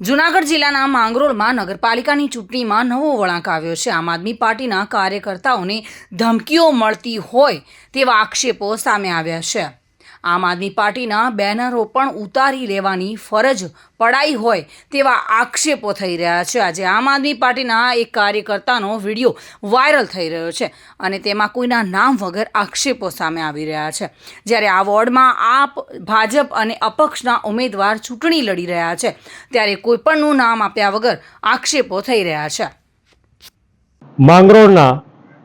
જૂનાગઢ જિલ્લાના માંગરોળમાં નગરપાલિકાની ચૂંટણીમાં નવો વળાંક આવ્યો છે. આમ આદમી પાર્ટીના કાર્યકર્તાઓને ધમકીઓ મળતી હોય તેવા આક્ષેપો સામે આવ્યા છે. આમ આદમી પાર્ટીના બેનરો પણ ઉતારી લેવાની ફરજ પડાઈ હોય તેવા આક્ષેપો થઈ રહ્યા છે. આજે આમ આદમી પાર્ટીના એક કાર્યકર્તાનો વીડિયો વાયરલ થઈ રહ્યો છે અને તેમાં કોઈના નામ વગર આક્ષેપો સામે આવી રહ્યા છે. જ્યારે આ વોર્ડમાં આપ, ભાજપ અને અપક્ષના ઉમેદવાર ચૂંટણી લડી રહ્યા છે, ત્યારે કોઈપણનું નામ આપ્યા વગર આક્ષેપો થઈ રહ્યા છે. માંગરોળના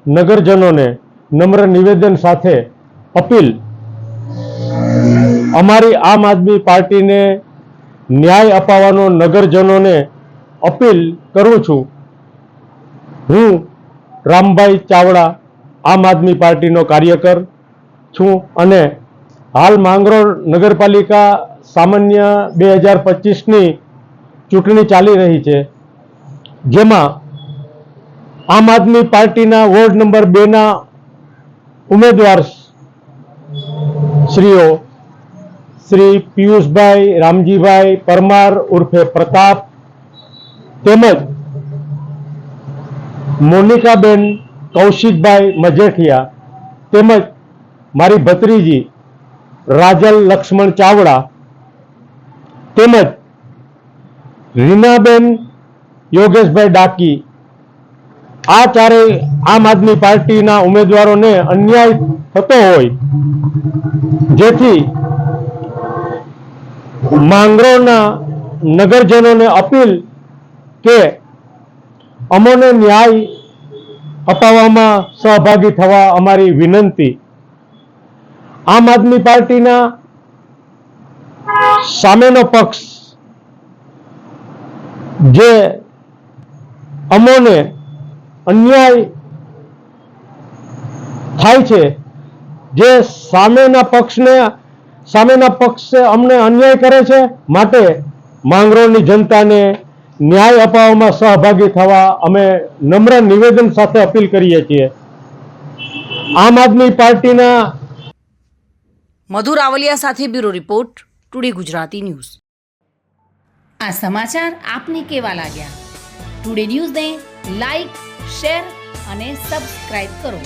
નગરજનોને નમ્ર નિવેદન સાથે અપીલ અમારી આમ આદમી પાર્ટીને ન્યાય અપાવવાનો નગરજનોને અપીલ કરું છું. હું રામભાઈ ચાવડા આમ આદમી પાર્ટીનો કાર્યકર છું અને હાલ માંગરોળ નગરપાલિકા સામાન્ય બે હજાર પચીસની ચૂંટણી ચાલી રહી છે. જેમાં આમ આદમી પાર્ટીના વોર્ડ નંબર બેના ઉમેદવાર શ્રીઓ શ્રી પિયુષભાઈ, રામજીભાઈ પરમાર ઉર્ફે પ્રતાપ તેમજ મોનિકાબેન, કૌશિકભાઈ મજેઠિયા તેમજ મારી ભત્રીજી રાજલ લક્ષ્મણ ચાવડા તેમજ રીનાબેન, યોગેશભાઈ ડાકી આ ચારેય આમ આદમી પાર્ટીના ઉમેદવારોને અન્યાય થતો હોય, જેથી માંગરોળના નગરજનોને અપીલ કે અમોને ન્યાય અપાવવામાં સહભાગી થવા અમારી વિનંતી. આમ આદમી પાર્ટીના સામેનો પક્ષ જે અમોને અન્યાય થાય છે, જે સામેના પક્ષને સામેના પક્ષે અમને અન્યાય કરે છે. માટે માંગરોળની જનતાને ન્યાય અપાવવામાં સહભાગી થવા અમે નમ્ર નિવેદન સાથે અપીલ કરીએ છીએ. આમ આદમી પાર્ટીના મધુર આવલિયા સાથે bureau report today Gujarati news. આ સમાચાર આપને કેવા લાગ્યા? ટુડે ન્યૂઝને લાઈક શેર અને સબસ્ક્રાઇબ કરો.